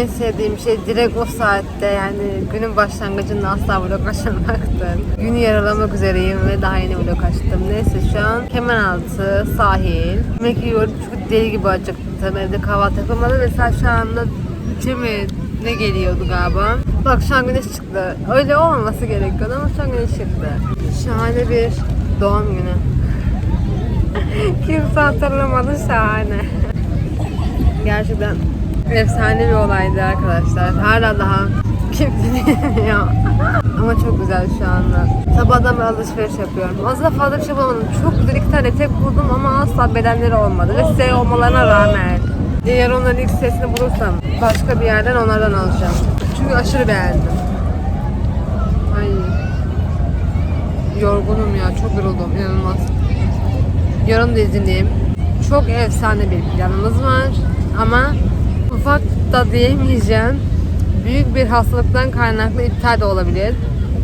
En sevdiğim şey direkt o saatte yani günün başlangıcında asla vlog açamaktır. Günü yaralamak üzereyim ve daha yeni vlog açtım. Neyse şu an Kemeraltı, sahil. Yemek yiyorum çünkü deli gibi acıktım. Evde kahvaltı yapamadım. Mesela şu anda üçe mi ne geliyordu galiba. Bak şu an güneş çıktı. Öyle olmaması gerekiyordu ama şu an güneş çıktı. Şahane bir doğum günü. Kimse hatırlamadı şahane. Gerçekten efsane bir olaydı arkadaşlar. Hala daha kimse bilmiyor. Ama çok güzel şu anda. Sabahdan ben alışveriş yapıyorum. Aslında fazla bir şey bulamadım. Çok güzel iki tane etek buldum ama asla bedenleri olmadı. Ve S olmalarına rağmen. Eğer onların ilk sesini bulursam başka bir yerden onlardan alacağım. Çünkü aşırı beğendim. Ay. Yorgunum ya. Çok yoruldum. İnanılmaz. Yarın da izinliyim. Çok efsane bir planımız var. Ama ufak da diyemeyeceğim. Büyük bir hastalıktan kaynaklı iptal de olabilir.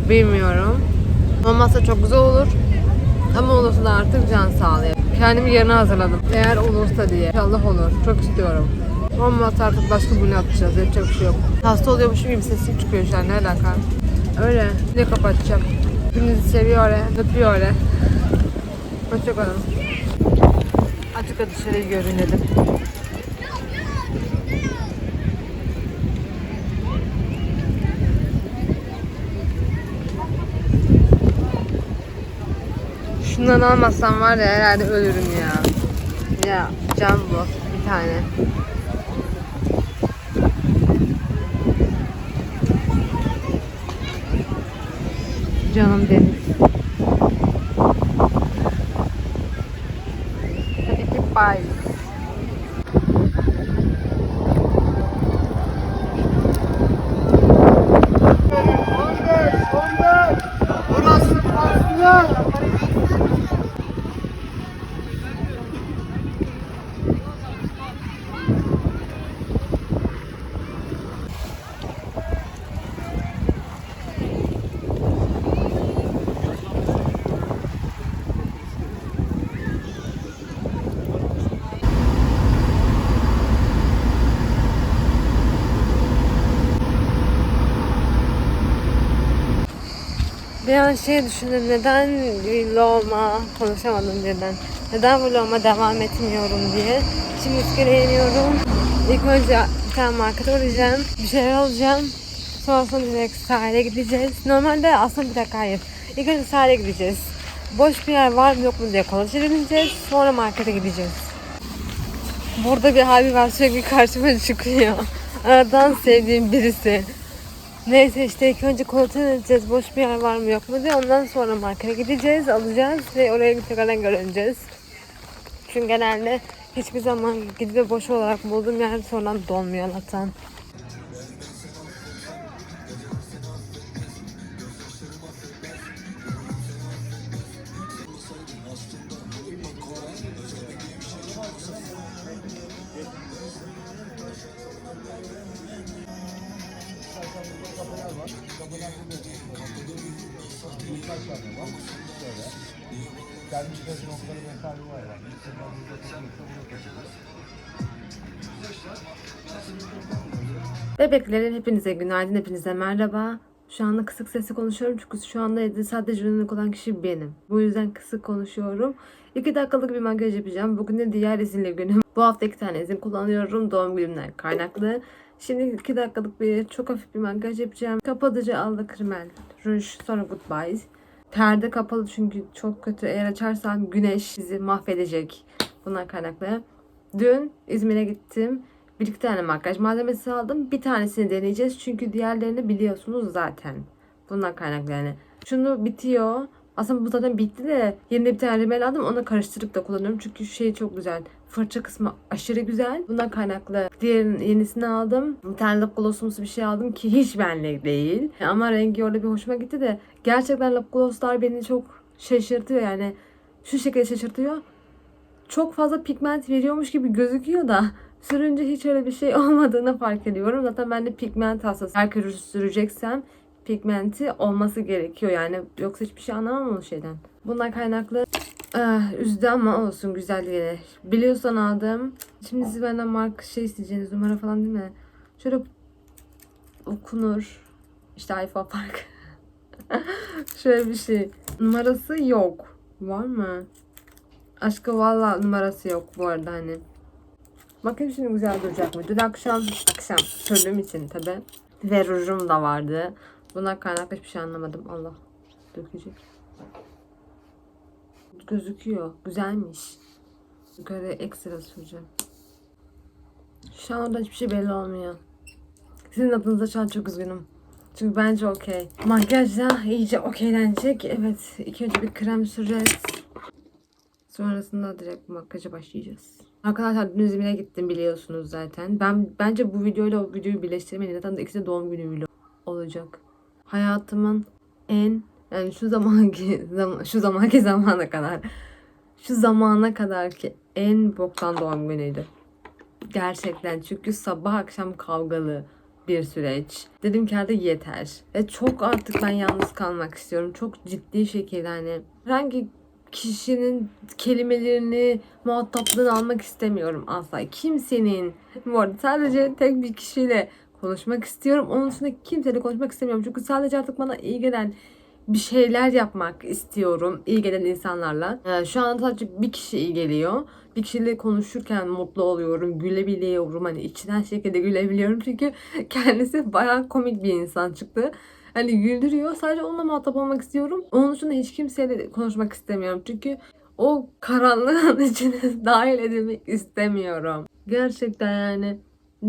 Bilmiyorum. Olmazsa çok güzel olur. Ama olursa da artık can sağlayayım. Kendimi yerine hazırladım. Eğer olursa diye. İnşallah olur. Çok istiyorum. Olmazsa artık başka bir yapacağız. Yapacak bir şey yok. Hasta oluyormuşum gibi sesim çıkıyor şu an. Ne alaka? Öyle. Ne kapatacağım? Hepinizi seviyor. Öpüyor. Hoşçakalın. Açık dışarıyı görünelim. Şundan almazsam var ya herhalde ölürüm ya. Ya cam bu bir tane. Canım deniz. Hadi ki bye. Bir an şey düşündüm neden vloguma konuşamadım birden. Neden vloguma devam etmiyorum diye. Şimdi iskeleye iniyorum. İlk önce bir tane markete uğrayacağım. Bir şeyler alacağım. Sonrasında direkt sahile gideceğiz. Normalde aslında bir dakika hayır. İlk önce sahile gideceğiz. Boş bir yer var mı yok mu diye kontrol edeceğiz. Sonra markete gideceğiz. Burada bir abi var sürekli karşıma çıkıyor. Aradan sevdiğim birisi. Neyse işte ilk önce kontrol edeceğiz boş bir yer var mı yok mu diye. Ondan sonra markete gideceğiz, alacağız ve oraya tekrardan görüneceğiz. Çünkü genelde hiçbir zaman gidip boş olarak bulduğum yer sonradan dolmuyor Allah'tan. Gelmiş geçen noktaları vesaire var yani. Bebeklerin hepinize günaydın, hepinize merhaba. Şu anda kısık sesli konuşuyorum çünkü şu anda evde sadece uyanık olan kişi benim. Bu yüzden kısık konuşuyorum. 2 dakikalık bir makyaj yapacağım. Bugün de diğer izinli günüm. Bu hafta iki tane izin kullanıyorum doğum günümden kaynaklı. Şimdi 2 dakikalık bir çok hafif bir makyaj yapacağım. Kapatıcı aldı krimel, ruj, sonra goodbyes. Perde kapalı çünkü çok kötü. Eğer açarsam güneş bizi mahvedecek. Bundan kaynaklı. Dün İzmir'e gittim. Bir iki tane makyaj malzemesi aldım. Bir tanesini deneyeceğiz. Çünkü diğerlerini biliyorsunuz zaten. Bundan kaynaklı yani. Şunu bitiyor. Aslında bu zaten bitti de yerine bir tane rimel aldım. Onu karıştırıp da kullanıyorum. Çünkü şey çok güzel. Fırça kısmı aşırı güzel. Bundan kaynaklı diğerinin yenisini aldım. Bir tane lip glossumsu bir şey aldım ki hiç benlik değil. Ama rengi orada bir hoşuma gitti de gerçekten lip glosslar beni çok şaşırtıyor yani. Şu şekilde şaşırtıyor çok fazla pigment veriyormuş gibi gözüküyor da sürünce hiç öyle bir şey olmadığını fark ediyorum. Zaten ben de pigment hastası. Kere süreceksem pigmenti olması gerekiyor yani yoksa hiçbir şey anlamam o şeyden. Bundan kaynaklı ah, üzdü ama olsun güzel yine. Biliyorsan aldım. Şimdi siz benden marka şey isteyeceğiniz numara falan değil mi? Şöyle okunur. İşte Ayfa Park. Şöyle bir şey. Numarası yok. Var mı? Aşkı valla numarası yok bu arada hani. Bakayım şimdi güzel duracak mı? Dün akşam, akşam sürdüğüm için tabi. Ve rujum da vardı. Buna kaynaklı hiçbir şey anlamadım. Allah dökecek. Gözüküyor. Güzelmiş. Yukarı ekstra süreceğim. Şu anda hiçbir şey belli olmuyor. Sizin adınıza şu an çok üzgünüm. Çünkü bence okey. Makyajla iyice okeylenecek. Evet. ilk önce bir krem süreceğiz. Sonrasında direkt makyaja başlayacağız. Arkadaşlar dün İzmir'e gittim biliyorsunuz zaten. Ben bence bu videoyla o videoyu birleştirmeyin. Zaten ikisi de doğum günü vlog olacak. Hayatımın en yani şu zamanki zaman, şu zamanki zamana kadar şu zamana kadar ki en boktan doğum günüydü. Gerçekten çünkü sabah akşam kavgalı bir süreç. Dedim ki hadi yeter. Ve çok artık ben yalnız kalmak istiyorum. Çok ciddi şekilde hani herhangi kişinin kelimelerini, muhataplığını almak istemiyorum asla. Kimsenin, bu arada sadece tek bir kişiyle konuşmak istiyorum. Onun dışında kimseyle konuşmak istemiyorum. Çünkü sadece artık bana iyi gelen bir şeyler yapmak istiyorum. iyi gelen insanlarla. Ee, şu an sadece bir kişi iyi geliyor. Bir kişiyle konuşurken mutlu oluyorum. Gülebiliyorum. Hani içten şekilde gülebiliyorum. Çünkü kendisi bayağı komik bir insan çıktı. Hani güldürüyor. Sadece onunla muhatap olmak istiyorum. Onun dışında hiç kimseyle konuşmak istemiyorum. Çünkü o karanlığın içine dahil edilmek istemiyorum. Gerçekten yani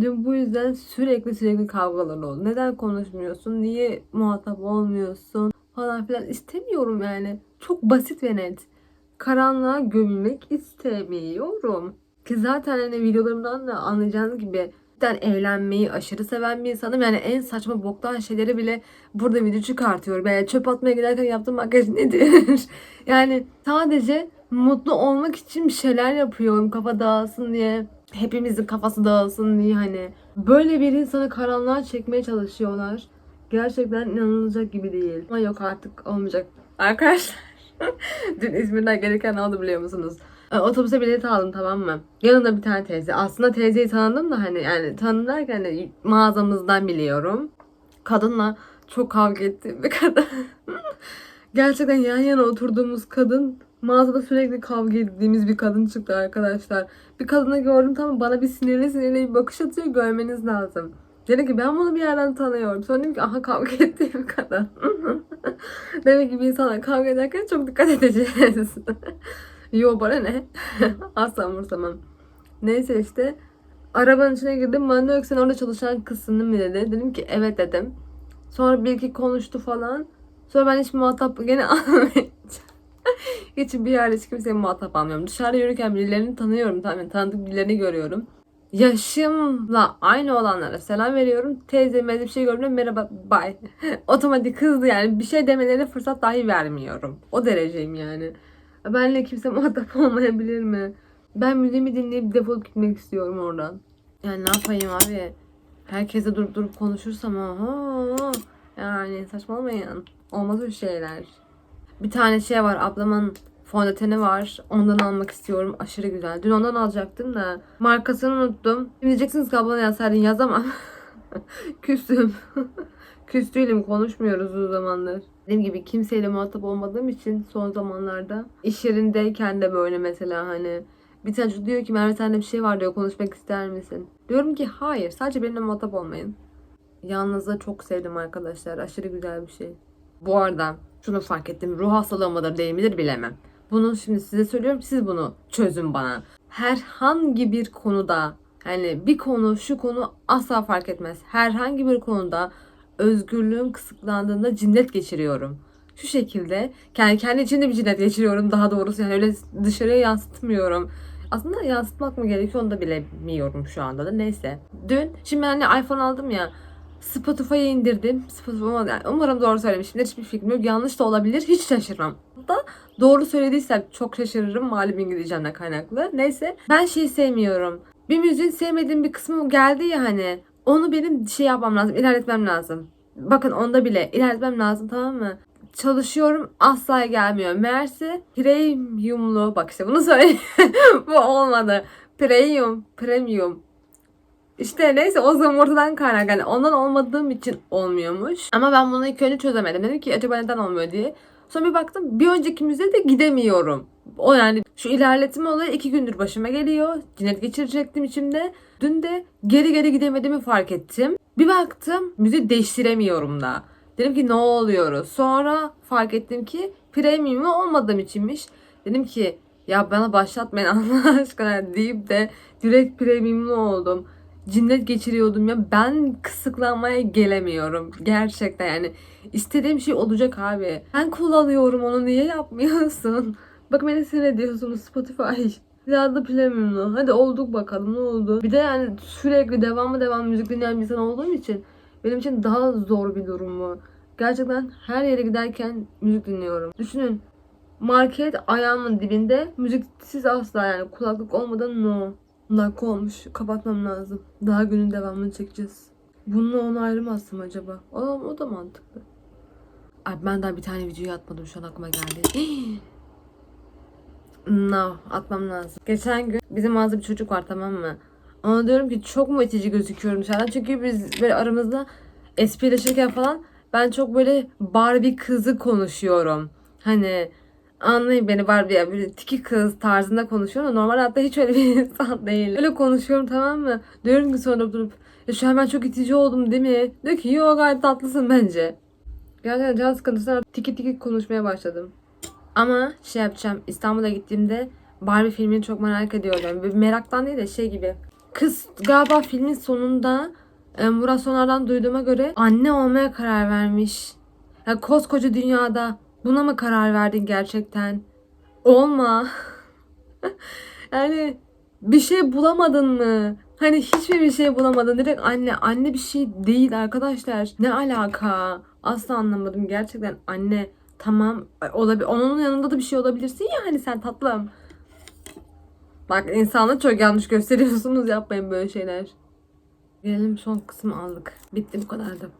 Dün bu yüzden sürekli sürekli kavgalar oldu. Neden konuşmuyorsun? Niye muhatap olmuyorsun? Falan filan istemiyorum yani. Çok basit ve net. Karanlığa gömülmek istemiyorum. Ki zaten hani videolarımdan da anlayacağınız gibi cidden eğlenmeyi aşırı seven bir insanım. Yani en saçma boktan şeyleri bile burada video çıkartıyorum. Yani çöp atmaya giderken yaptığım makyaj nedir? yani sadece mutlu olmak için bir şeyler yapıyorum kafa dağılsın diye. Hepimizin kafası dağılsın diye hani. Böyle bir insanı karanlığa çekmeye çalışıyorlar. Gerçekten inanılacak gibi değil. Ama yok artık olmayacak. Arkadaşlar dün İzmir'den gelirken ne oldu biliyor musunuz? E, Otobüse bilet aldım tamam mı? Yanında bir tane teyze. Aslında teyzeyi tanıdım da hani yani tanıdım hani mağazamızdan biliyorum. Kadınla çok kavga ettiğim bir kadın. Gerçekten yan yana oturduğumuz kadın mağazada sürekli kavga ettiğimiz bir kadın çıktı arkadaşlar. Bir kadını gördüm tamam bana bir sinirli sinirli bir bakış atıyor görmeniz lazım. Dedi ki ben bunu bir yerden tanıyorum. Sonra dedim ki aha kavga ettiğim kadın. Demek ki bir insana kavga ederken çok dikkat edeceğiz. Yo bana ne? Asla umursamam. Neyse işte arabanın içine girdim. Bana ki sen orada çalışan kızsın mi dedi. Dedim ki evet dedim. Sonra bir iki konuştu falan. Sonra ben hiç muhatap gene almayacağım. Hiç bir yerde hiç kimseye muhatap almıyorum. Dışarıda yürürken birilerini tanıyorum. Tamam tanıdık birilerini görüyorum. Yaşımla aynı olanlara selam veriyorum. Teyzeme bir şey gördüm merhaba bye. Otomatik hızlı yani bir şey demelerine fırsat dahi vermiyorum. O dereceyim yani. Benle kimse muhatap olmayabilir mi? Ben müziğimi dinleyip defolup gitmek istiyorum oradan. Yani ne yapayım abi? Herkese durup durup konuşursam oho. Yani saçmalamayın. Olmaz öyle şeyler. Bir tane şey var ablamın fondöteni var. Ondan almak istiyorum. Aşırı güzel. Dün ondan alacaktım da markasını unuttum. Şimdi diyeceksiniz ki ablana yazsaydın yazamam. Küstüm. Küs değilim. Konuşmuyoruz uzun zamandır. Dediğim gibi kimseyle muhatap olmadığım için son zamanlarda iş yerindeyken de böyle mesela hani bir tane çocuk diyor ki Merve sende bir şey var diyor konuşmak ister misin? Diyorum ki hayır sadece benimle muhatap olmayın. Yalnızlığı çok sevdim arkadaşlar. Aşırı güzel bir şey. Bu arada şunu fark ettim. Ruh hastalığı mıdır değil midir bilemem. Bunu şimdi size söylüyorum. Siz bunu çözün bana. Herhangi bir konuda yani bir konu şu konu asla fark etmez. Herhangi bir konuda özgürlüğüm kısıtlandığında cinnet geçiriyorum. Şu şekilde kendi kendi içimde bir cinnet geçiriyorum daha doğrusu yani öyle dışarıya yansıtmıyorum. Aslında yansıtmak mı gerekiyor onu da bilemiyorum şu anda da neyse. Dün şimdi ben hani iPhone aldım ya Spotify'ı indirdim. Spotify, umarım doğru söylemişimdir. Hiçbir fikrim yok. Yanlış da olabilir. Hiç şaşırmam. Hatta doğru söylediysem çok şaşırırım. Malum İngilizcemden kaynaklı. Neyse. Ben şeyi sevmiyorum. Bir müziğin sevmediğim bir kısmı geldi ya hani. Onu benim şey yapmam lazım. ilerletmem lazım. Bakın onda bile ilerletmem lazım tamam mı? Çalışıyorum asla gelmiyor. Meğerse premiumlu bak işte bunu söyle. Bu olmadı. Premium, premium İşte neyse o zaman ortadan kaynak. Yani ondan olmadığım için olmuyormuş. Ama ben bunu ilk önce çözemedim. Dedim ki acaba neden olmuyor diye. Sonra bir baktım bir önceki müze de gidemiyorum. O yani şu ilerletme olayı iki gündür başıma geliyor. Cinnet geçirecektim içimde. Dün de geri geri gidemediğimi fark ettim. Bir baktım müze değiştiremiyorum da. Dedim ki ne oluyoruz? Sonra fark ettim ki premium olmadığım içinmiş. Dedim ki ya bana başlatmayın Allah aşkına deyip de direkt premiumlu oldum. Cinnet geçiriyordum ya ben kısıklanmaya gelemiyorum. Gerçekten yani istediğim şey olacak abi. Ben kullanıyorum onu niye yapmıyorsun? Bak beni sinir ediyorsunuz Spotify. Biraz da premiumlu. Hadi olduk bakalım ne oldu. Bir de yani sürekli devamlı devam müzik dinleyen bir insan olduğum için benim için daha zor bir durum bu. Gerçekten her yere giderken müzik dinliyorum. Düşünün market ayağımın dibinde müziksiz asla yani kulaklık olmadan no. Dakika olmuş. Kapatmam lazım. Daha günün devamını çekeceğiz. Bununla onu ayrımazsam acaba? O, o da mantıklı. Ay ben daha bir tane videoyu atmadım şu an aklıma geldi. no atmam lazım. Geçen gün bizim mağazada bir çocuk var tamam mı? Ona diyorum ki çok mu itici gözüküyorum dışarıdan? Çünkü biz böyle aramızda esprileşirken falan ben çok böyle Barbie kızı konuşuyorum. Hani anlayın beni Barbie ya böyle tiki kız tarzında konuşuyorum. Normal hayatta hiç öyle bir insan değil. Öyle konuşuyorum tamam mı? Diyorum ki sonra durup ya şu an ben çok itici oldum değil mi? Diyor ki yok gayet tatlısın bence. Gerçekten can sıkıntısına tiki tiki konuşmaya başladım. Ama şey yapacağım İstanbul'a gittiğimde Barbie filmini çok merak ediyorum. Bir meraktan değil de şey gibi. Kız galiba filmin sonunda e, Murat Sonar'dan duyduğuma göre anne olmaya karar vermiş. Ya koskoca dünyada buna mı karar verdin gerçekten? Olma. yani bir şey bulamadın mı? Hani hiçbir bir şey bulamadın. Direkt anne. Anne bir şey değil arkadaşlar. Ne alaka? Asla anlamadım. Gerçekten anne tamam olabilir. Onun yanında da bir şey olabilirsin ya hani sen tatlım. Bak insanı çok yanlış gösteriyorsunuz. Yapmayın böyle şeyler. Gelelim son kısmı aldık. Bitti bu kadardı.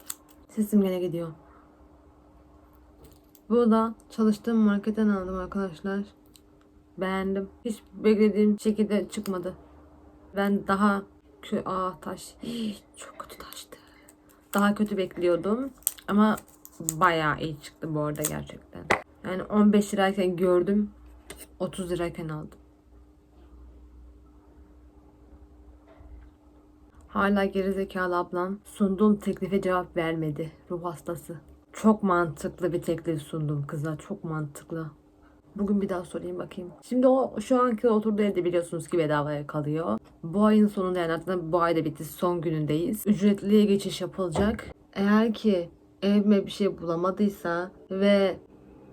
Sesim gene gidiyor. Bu da çalıştığım marketten aldım arkadaşlar. Beğendim. Hiç beklediğim şekilde çıkmadı. Ben daha Aa taş. Hii, Çok kötü taştı. Daha kötü bekliyordum. Ama bayağı iyi çıktı bu arada gerçekten. Yani 15 lirayken gördüm. 30 lirayken aldım. Hala gerizekalı ablam sunduğum teklife cevap vermedi. Ruh hastası. Çok mantıklı bir teklif sundum kıza. Çok mantıklı. Bugün bir daha sorayım bakayım. Şimdi o şu anki oturduğu evde biliyorsunuz ki bedavaya kalıyor. Bu ayın sonunda yani aslında bu ayda bitti. Son günündeyiz. Ücretliye geçiş yapılacak. Eğer ki evime bir şey bulamadıysa ve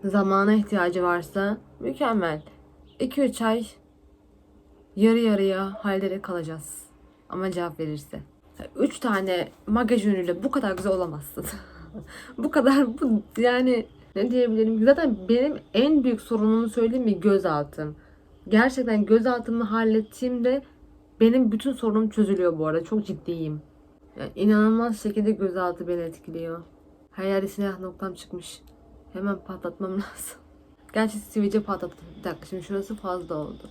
zamana ihtiyacı varsa mükemmel. 2-3 ay yarı yarıya hallere kalacağız. Ama cevap verirse. 3 tane makyaj ürünüyle bu kadar güzel olamazsın. bu kadar bu yani ne diyebilirim? Zaten benim en büyük sorunumu söyleyeyim mi? Gözaltım. Gerçekten gözaltımı hallettiğimde benim bütün sorunum çözülüyor bu arada. Çok ciddiyim. Yani inanılmaz şekilde gözaltı beni etkiliyor. Yerde silah noktam çıkmış. Hemen patlatmam lazım. Gerçi sivilce patlattım. Bir dakika şimdi şurası fazla oldu.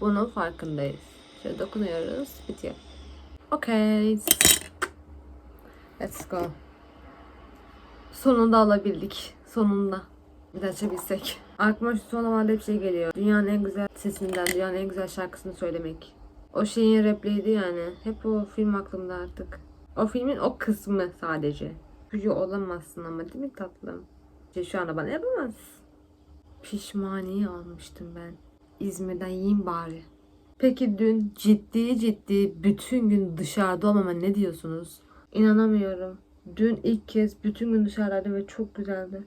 Bunun farkındayız. Şöyle dokunuyoruz. Bitiyor. Okay. Let's go. Sonunda alabildik. Sonunda. Bir de açabilsek. Aklıma şu son zamanlarda bir şey geliyor. Dünyanın en güzel sesinden, dünyanın en güzel şarkısını söylemek. O şeyin repliydi yani. Hep o film aklımda artık. O filmin o kısmı sadece. Gücü olamazsın ama değil mi tatlım? İşte şu anda bana yapamaz. Pişmaniye almıştım ben. İzmir'den yiyeyim bari. Peki dün ciddi ciddi bütün gün dışarıda olmama ne diyorsunuz? İnanamıyorum. Dün ilk kez bütün gün dışarıdaydım ve çok güzeldi.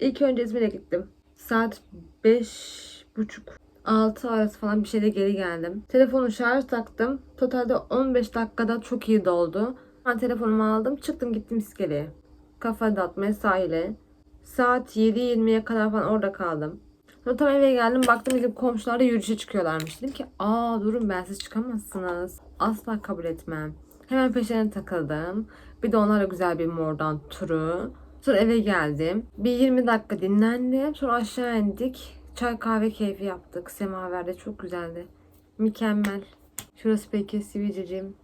İlk önce İzmir'e gittim. Saat beş buçuk 6 arası falan bir şeyde geri geldim. Telefonu şarj taktım. Totalde 15 dakikada çok iyi doldu. Ben telefonumu aldım. Çıktım gittim iskeleye. Kafa dağıtmaya sahile. Saat 7.20'ye kadar falan orada kaldım. Sonra tam eve geldim baktım bizim komşular da yürüyüşe çıkıyorlarmış. Dedim ki aa durun ben siz çıkamazsınız. Asla kabul etmem. Hemen peşlerine takıldım. Bir de onlarla güzel bir mordan turu. Sonra eve geldim. Bir 20 dakika dinlendim. Sonra aşağı indik. Çay kahve keyfi yaptık. Semaverde çok güzeldi. Mükemmel. Şurası peki Siviceciğim.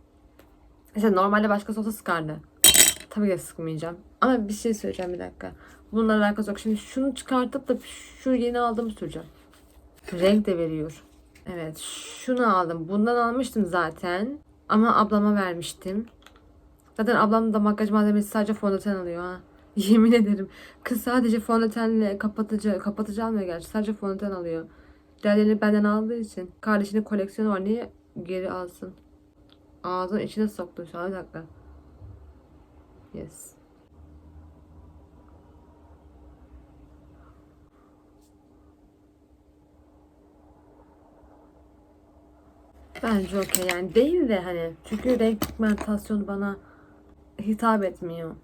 Mesela normalde başkası olsa sıkardı. Tabii ki sıkmayacağım. Ama bir şey söyleyeceğim bir dakika. Bununla alakası yok. Şimdi şunu çıkartıp da şu yeni aldığımı süreceğim. Renk de veriyor. Evet şunu aldım. Bundan almıştım zaten. Ama ablama vermiştim. Zaten ablam da makyaj malzemesi sadece fondöten alıyor ha. Yemin ederim. Kız sadece fondötenle kapatıcı, kapatıcı almıyor gerçi. Sadece fondöten alıyor. Diğerlerini benden aldığı için. Kardeşinin koleksiyonu var. Niye geri alsın? Ağzının içine soktu şu an. Bir dakika. Yes. Bence okey yani değil de hani çünkü renk pigmentasyonu bana hitap etmiyor.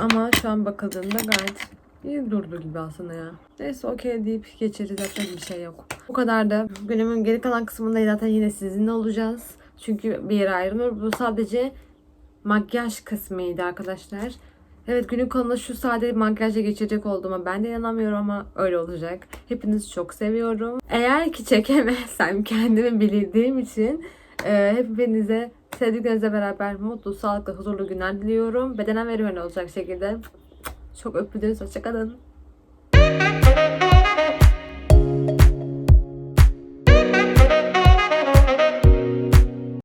Ama şu an bakıldığında gayet iyi durdu gibi aslında ya. Neyse okey deyip geçeriz yapacak bir şey yok. Bu kadar da günümün geri kalan kısmında zaten yine sizinle olacağız. Çünkü bir yere ayrılmıyor. Bu sadece makyaj kısmıydı arkadaşlar. Evet günün konusunda şu sade makyajla geçecek olduğuma ben de inanamıyorum ama öyle olacak. Hepinizi çok seviyorum. Eğer ki çekemezsem kendimi bildiğim için e, hepinize sevdiklerinizle beraber mutlu, sağlıklı, huzurlu günler diliyorum. Bedenen ve olacak şekilde. Çok öpüldünüz. Hoşçakalın.